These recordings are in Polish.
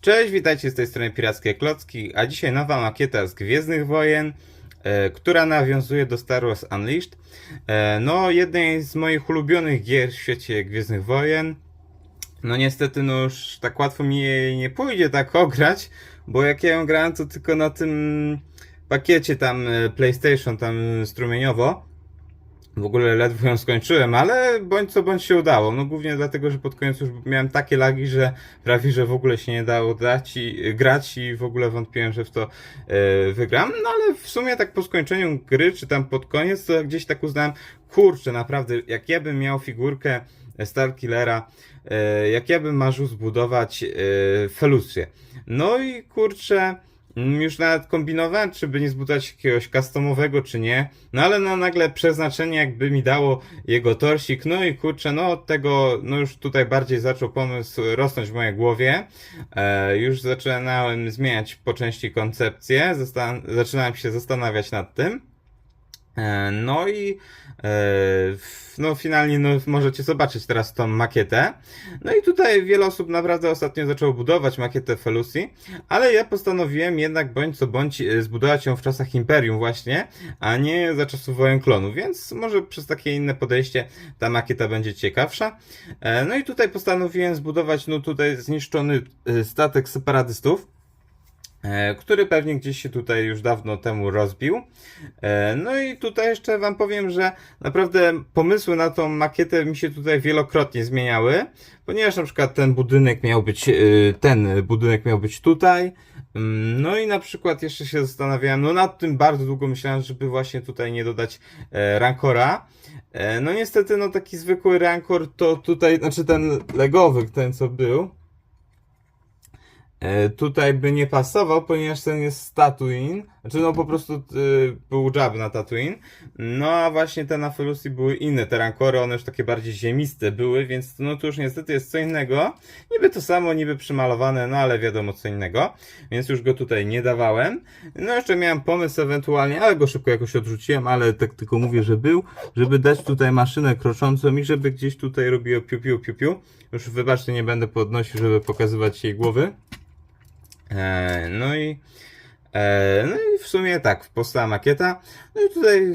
Cześć, witajcie z tej strony Pirackie Klocki, a dzisiaj nowa makieta z Gwiezdnych Wojen, e, która nawiązuje do Star Wars Unleashed. E, no, jednej z moich ulubionych gier w świecie Gwiezdnych Wojen. No niestety, no już tak łatwo mi jej nie pójdzie tak ograć, bo jak ja ją grałem, to tylko na tym pakiecie tam e, PlayStation, tam strumieniowo. W ogóle ledwo ją skończyłem, ale bądź co bądź się udało. No głównie dlatego, że pod koniec już miałem takie lagi, że prawie, że w ogóle się nie dało dać i, grać i w ogóle wątpiłem, że w to e, wygram. No ale w sumie tak po skończeniu gry, czy tam pod koniec, to gdzieś tak uznałem, kurczę, naprawdę, jak ja bym miał figurkę Starkillera, e, jak ja bym marzył zbudować e, Felucję. No i kurczę, Już nawet kombinowałem, czy by nie zbudować jakiegoś customowego, czy nie. No ale no nagle przeznaczenie jakby mi dało jego torsik. No i kurczę, no od tego, no już tutaj bardziej zaczął pomysł rosnąć w mojej głowie. E, już zaczynałem zmieniać po części koncepcję. Zastan- zaczynałem się zastanawiać nad tym. E, No i e, no finalnie no, możecie zobaczyć teraz tą makietę. No i tutaj wiele osób naprawdę ostatnio zaczęło budować makietę Felucji, ale ja postanowiłem jednak bądź co bądź e, zbudować ją w czasach Imperium właśnie, a nie za czasów wojen klonu, więc może przez takie inne podejście ta makieta będzie ciekawsza. No i tutaj postanowiłem zbudować no tutaj zniszczony statek separatystów który pewnie gdzieś się tutaj już dawno temu rozbił. E, No i tutaj jeszcze wam powiem, że naprawdę pomysły na tą makietę mi się tutaj wielokrotnie zmieniały, ponieważ na przykład ten budynek miał być, e, ten budynek miał być tutaj. Mm, No i na przykład jeszcze się zastanawiałem, no nad tym bardzo długo myślałem, żeby właśnie tutaj nie dodać e, rankora. E, No niestety, no taki zwykły rankor to tutaj, znaczy ten legowy, ten co był, E, tutaj by nie pasował, ponieważ ten jest z Tatooine. Znaczy, no po prostu y, był jab na Tatooine. No a właśnie te na Felucji były inne. Te rankory, one już takie bardziej ziemiste były, więc no to już niestety jest co innego. Niby to samo, niby przymalowane, no ale wiadomo co innego. Więc już go tutaj nie dawałem. No jeszcze miałem pomysł ewentualnie, ale go szybko jakoś odrzuciłem, ale tak tylko mówię, że był, żeby dać tutaj maszynę kroczącą i żeby gdzieś tutaj robiło piu piu piu piu. Już wybaczcie, nie będę podnosił, żeby pokazywać jej głowy. E, no i e, no i w sumie tak, powstała makieta. No i tutaj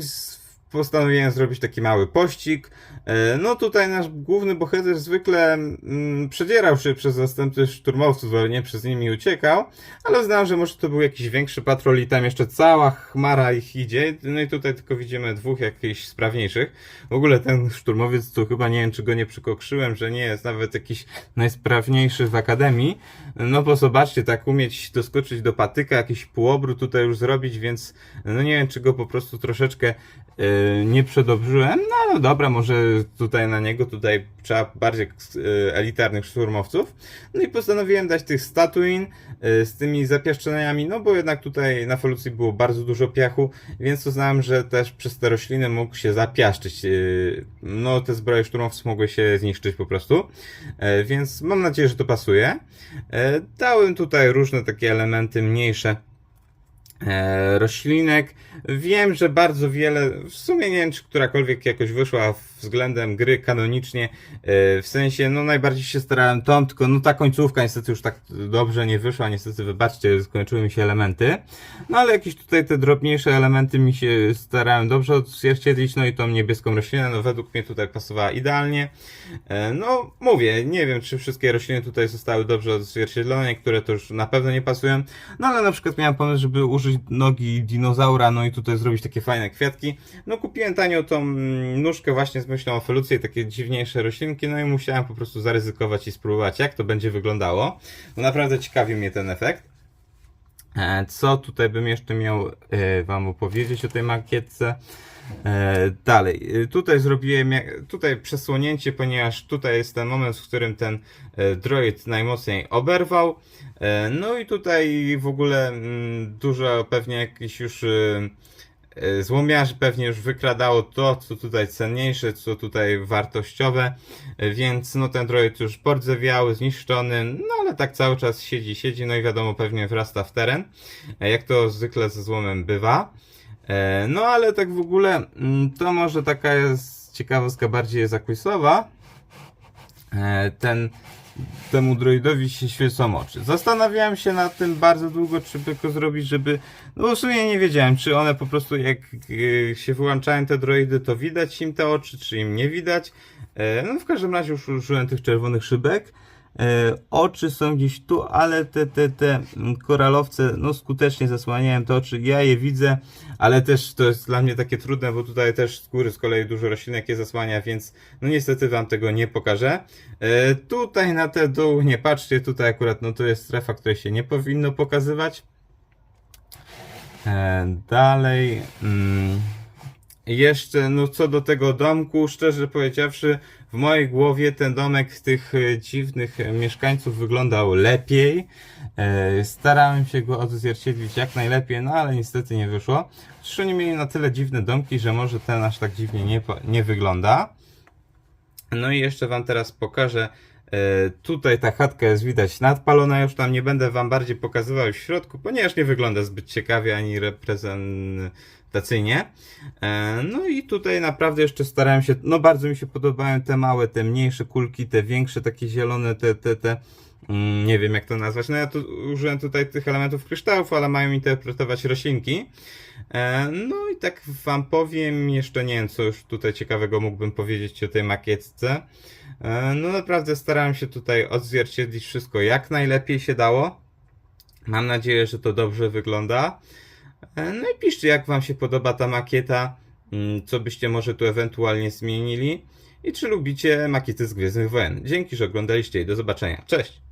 postanowiłem zrobić taki mały pościg. E, no tutaj nasz główny bohater zwykle mm, przedzierał się przez zastępy szturmowców, ale nie przez nimi uciekał, ale uznałem, że może to był jakiś większy patrol i tam jeszcze cała chmara ich idzie. No i tutaj tylko widzimy dwóch jakichś sprawniejszych. W ogóle ten szturmowiec to chyba nie wiem, czy go nie przykokrzyłem, że nie jest nawet jakiś najsprawniejszy w akademii. No bo zobaczcie, tak umieć doskoczyć do patyka, jakiś półobrót tutaj już zrobić, więc no nie wiem, czy go po prostu troszeczkę yy, nie przedobrzyłem. No ale dobra, może tutaj na niego tutaj trzeba bardziej yy, elitarnych szturmowców. No i postanowiłem dać tych statuin yy, z tymi zapiaszczeniami, no bo jednak tutaj na Felucji było bardzo dużo piachu, więc uznałem, że też przez te rośliny mógł się zapiaszczyć. No te zbroje szturmowców mogły się zniszczyć po prostu, yy, więc mam nadzieję, że to pasuje. E, Dałem tutaj różne takie elementy mniejsze e, roślinek. Wiem, że bardzo wiele, w sumie nie wiem, czy którakolwiek jakoś wyszła względem gry kanonicznie, e, w sensie, no najbardziej się starałem tą, tylko no ta końcówka niestety już tak dobrze nie wyszła, niestety wybaczcie, skończyły mi się elementy, no ale jakieś tutaj te drobniejsze elementy mi się starałem dobrze odzwierciedlić, no i tą niebieską roślinę, no według mnie tutaj pasowała idealnie. E, No, mówię, nie wiem, czy wszystkie rośliny tutaj zostały dobrze odzwierciedlone, niektóre to już na pewno nie pasują, no ale na przykład miałem pomysł, żeby użyć nogi dinozaura, no i tutaj zrobić takie fajne kwiatki. No, kupiłem tanio tą nóżkę właśnie z myślą o felucji, takie dziwniejsze roślinki, no i musiałem po prostu zaryzykować i spróbować, jak to będzie wyglądało. Bo naprawdę ciekawi mnie ten efekt. E, Co tutaj bym jeszcze miał e, Wam opowiedzieć o tej makietce? E, dalej, tutaj zrobiłem tutaj przesłonięcie, ponieważ tutaj jest ten moment, w którym ten droid najmocniej oberwał. No i tutaj w ogóle mm, dużo pewnie jakichś już złomiarzy pewnie już wykradało to, co tutaj cenniejsze, co tutaj wartościowe, e, więc no ten droid już pordzewiały, zniszczony, no ale tak cały czas siedzi, siedzi, no i wiadomo pewnie wrasta w teren, e, jak to zwykle ze złomem bywa. E, No ale tak w ogóle mm, to może taka jest ciekawostka bardziej zakwisowa. E, Ten temu droidowi się świecą oczy. Zastanawiałem się nad tym bardzo długo, czy by go zrobić, żeby. No w sumie nie wiedziałem, czy one po prostu jak e, się wyłączają te droidy, to widać im te oczy, czy im nie widać. E, No w każdym razie już użyłem tych czerwonych szybek. E, Oczy są gdzieś tu, ale te, te, te mm, koralowce, no skutecznie zasłaniają te oczy. Ja je widzę, ale też to jest dla mnie takie trudne, bo tutaj też z góry z kolei dużo roślinek je zasłania, więc no niestety wam tego nie pokażę. E, Tutaj na te dół nie patrzcie, tutaj akurat no to jest strefa, której się nie powinno pokazywać. E, Dalej. Mm, jeszcze, no co do tego domku, szczerze powiedziawszy, w mojej głowie ten domek tych e, dziwnych e, mieszkańców wyglądał lepiej. E, Starałem się go odzwierciedlić jak najlepiej, no ale niestety nie wyszło. Zresztą oni mieli na tyle dziwne domki, że może ten aż tak dziwnie nie, nie wygląda. No i jeszcze wam teraz pokażę. E, Tutaj ta chatka jest widać nadpalona, już tam nie będę wam bardziej pokazywał w środku, ponieważ nie wygląda zbyt ciekawie ani reprezentacyjnie. E, No i tutaj naprawdę jeszcze starałem się, no bardzo mi się podobają te małe, te mniejsze kulki, te większe, takie zielone, te, te, te, mm, nie wiem jak to nazwać. No ja tu użyłem tutaj tych elementów kryształów, ale mają interpretować roślinki. E, No i tak wam powiem, jeszcze nie wiem co już tutaj ciekawego mógłbym powiedzieć o tej makietce. E, No naprawdę starałem się tutaj odzwierciedlić wszystko jak najlepiej się dało. Mam nadzieję, że to dobrze wygląda. E, No i piszcie jak wam się podoba ta makieta, mm, co byście może tu ewentualnie zmienili i czy lubicie makiety z Gwiezdnych Wojen. Dzięki, że oglądaliście i do zobaczenia. Cześć!